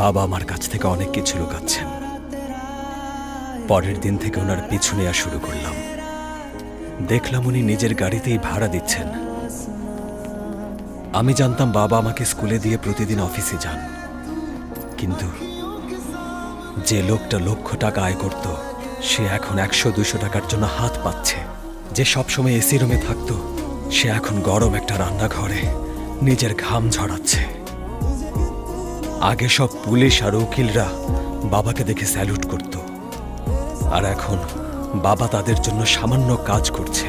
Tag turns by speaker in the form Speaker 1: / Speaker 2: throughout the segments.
Speaker 1: বাবা আমার কাছ থেকে অনেক কিছু লুকাচ্ছেন। পরের দিন থেকে ওনার পিছু নেওয়া শুরু করলাম। দেখলাম উনি নিজের গাড়িতেই ভাড়া দিচ্ছেন। আমি জানতাম বাবা আমাকে স্কুলে দিয়ে প্রতিদিন অফিসে যান। কিন্তু যে লোকটা লক্ষ টাকা আয় করত, সে এখন একশো দুশো টাকার জন্য হাত পাচ্ছে। যে সবসময় এসি রুমে থাকতো, সে এখন গরম একটা রান্নাঘরে নিজের ঘাম ঝরাচ্ছে। আগে সব পুলিশ আর উকিলরা বাবাকে দেখে স্যালুট করত। আর এখন বাবা তাদের জন্য সামান্য কাজ করছে।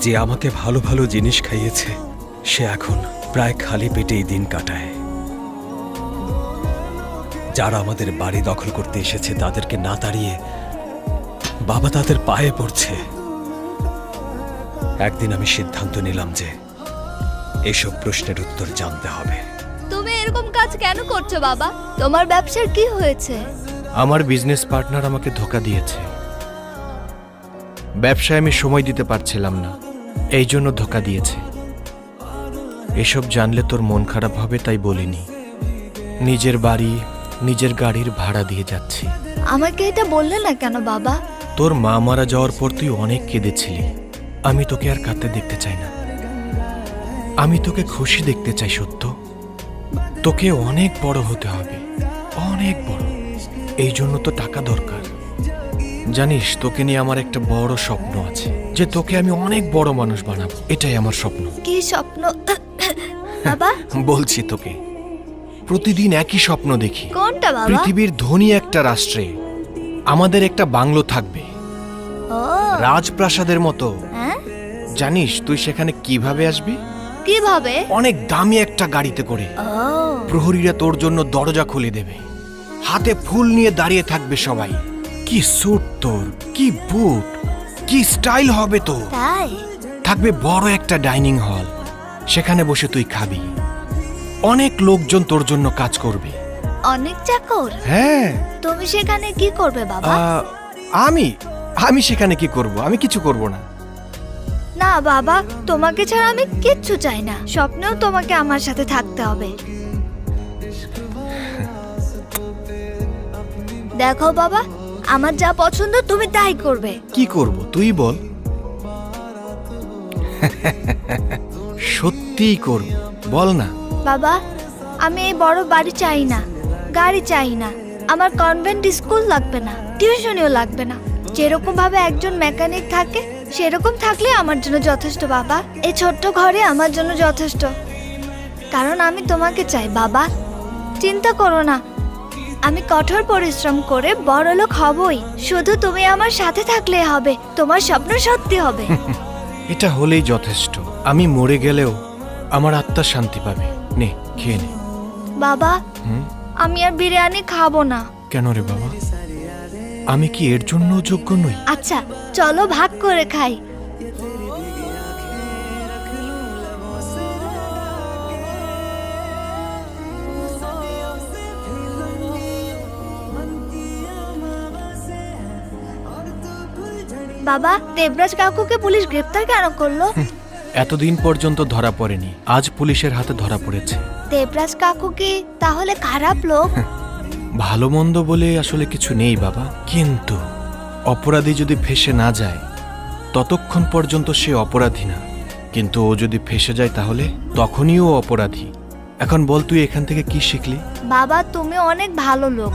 Speaker 1: যে আমাকে ভালো ভালো জিনিস খাইয়েছে, সে এখন প্রায় খালি পেটেই দিন কাটায়। যারা আমাদের বাড়ি দখল করতে এসেছে, তাদেরকে না তাড়িয়ে বাবা তাদের পায়ে পড়ছে। একদিন আমি সিদ্ধান্ত নিলাম যে এসব প্রশ্নের উত্তর জানতে হবে।
Speaker 2: কেন করছ বাবা? তোমার ব্যবসার কি হয়েছে?
Speaker 3: আমার বিজনেস পার্টনার আমাকে ধোকা দিয়েছে। ব্যবসায় আমি সময় দিতে পারছিলাম না এই জন্য ধোকা দিয়েছে। এসব জানলে তোর মন খারাপ হবে তাই বলিনি। নিজের বাড়ি নিজের গাড়ির ভাড়া দিয়ে যাচ্ছি।
Speaker 2: আমাকে এটা বললে না কেন বাবা?
Speaker 3: তোর মা মারা যাওয়ার পর তুই অনেক কেঁদেছিলি। আমি তোকে আর কাঁদতে দেখতে চাই না। আমি তোকে খুশি দেখতে চাই সত্য? তোকে অনেক বড় হতে হবে। অনেক বড়। এই জন্য তো টাকা দরকার। জানিস তোকে নিয়ে আমার একটা বড় স্বপ্ন আছে যে তোকে আমি অনেক বড় মানুষ বানাবো। এটাই আমার স্বপ্ন।
Speaker 2: কি স্বপ্ন? বাবা?
Speaker 3: বলছি তোকে প্রতিদিন একই স্বপ্ন দেখি।
Speaker 2: কোনটা বাবা?
Speaker 3: পৃথিবীর ধনী একটা রাষ্ট্রে আমাদের একটা বাংলো থাকবে।
Speaker 2: ও।
Speaker 3: রাজপ্রাসাদের মতো।
Speaker 2: হ্যাঁ?
Speaker 3: জানিস তুই সেখানে কীভাবে আসবি?
Speaker 2: কীভাবে?
Speaker 3: অনেক দামি একটা গাড়িতে করে। প্রহরীরা তোর জন্য দরজা খুলে দেবে। হাতে ফুল নিয়ে দাঁড়িয়ে থাকবে সবাই। কি স্যুট তোর কি বুট কি স্টাইল হবে
Speaker 2: তাই?
Speaker 3: থাকবে বড় একটা ডাইনিং হল। সেখানে বসে তুই খাবি। অনেক লোকজন তোর জন্য কাজ করবে।
Speaker 2: অনেক চাকর?
Speaker 3: হ্যাঁ।
Speaker 2: তুমি সেখানে কি করবে বাবা?
Speaker 3: আমি আমি সেখানে কি করব? আমি কিছু করব না।
Speaker 2: না বাবা তোমাকে ছাড়া আমি কিচ্ছু চাই না। স্বপ্নেও তোমাকে আমার সাথে থাকতে হবে। দেখো বাবা আমার যা পছন্দ তুমি তাই করবে।
Speaker 3: কি করব তুই বল। সত্যিই করব বল না।
Speaker 2: বাবা আমি এই বড় বাড়ি চাই না গাড়ি চাই না আমার কনভেন্ট স্কুল লাগবে না টিউশনিও লাগবে না। যেরকম ভাবে একজন মেকানিক থাকে সেরকম থাকলে আমার জন্য যথেষ্ট বাবা। এই ছোট্ট ঘরে আমার জন্য যথেষ্ট। কারণ আমি তোমাকে চাই বাবা। চিন্তা করো না। আমি কঠোর পরিশ্রম করে বড় লোক হবই। শুধু তুমি আমার সাথে থাকলে হবে। তোমার স্বপ্ন সত্যি হবে।
Speaker 3: এটা হলেই যথেষ্ট। আমি মরে গেলেও আমার আত্মা শান্তি পাবে। নে খেয়ে নে।
Speaker 2: বাবা আমি আর বিরিয়ানি খাব না।
Speaker 3: কেন রে বাবা? আমি কি এর জন্য যোগ্য নই?
Speaker 2: আচ্ছা চলো ভাগ করে খাই। বাবা দেবরাজ কাকুকে পুলিশ গ্রেপ্তার কেন করল?
Speaker 3: এতদিন পর্যন্ত ধরা পড়েনি আজ পুলিশের হাতে ধরা পড়েছে।
Speaker 2: দেবরাজ কাকু কি তাহলে খারাপ লোক?
Speaker 3: ভালো মন্দ বলে আসলে কিছু নেই বাবা কিন্তু অপরাধী যদি ফেসে না যায় ততক্ষণ পর্যন্ত সে অপরাধী না। কিন্তু ও যদি ফেসে যায় তাহলে তখনই ও অপরাধী। এখন বল তুই এখান থেকে কি শিখলি?
Speaker 2: বাবা, তুমি অনেক ভালো লোক।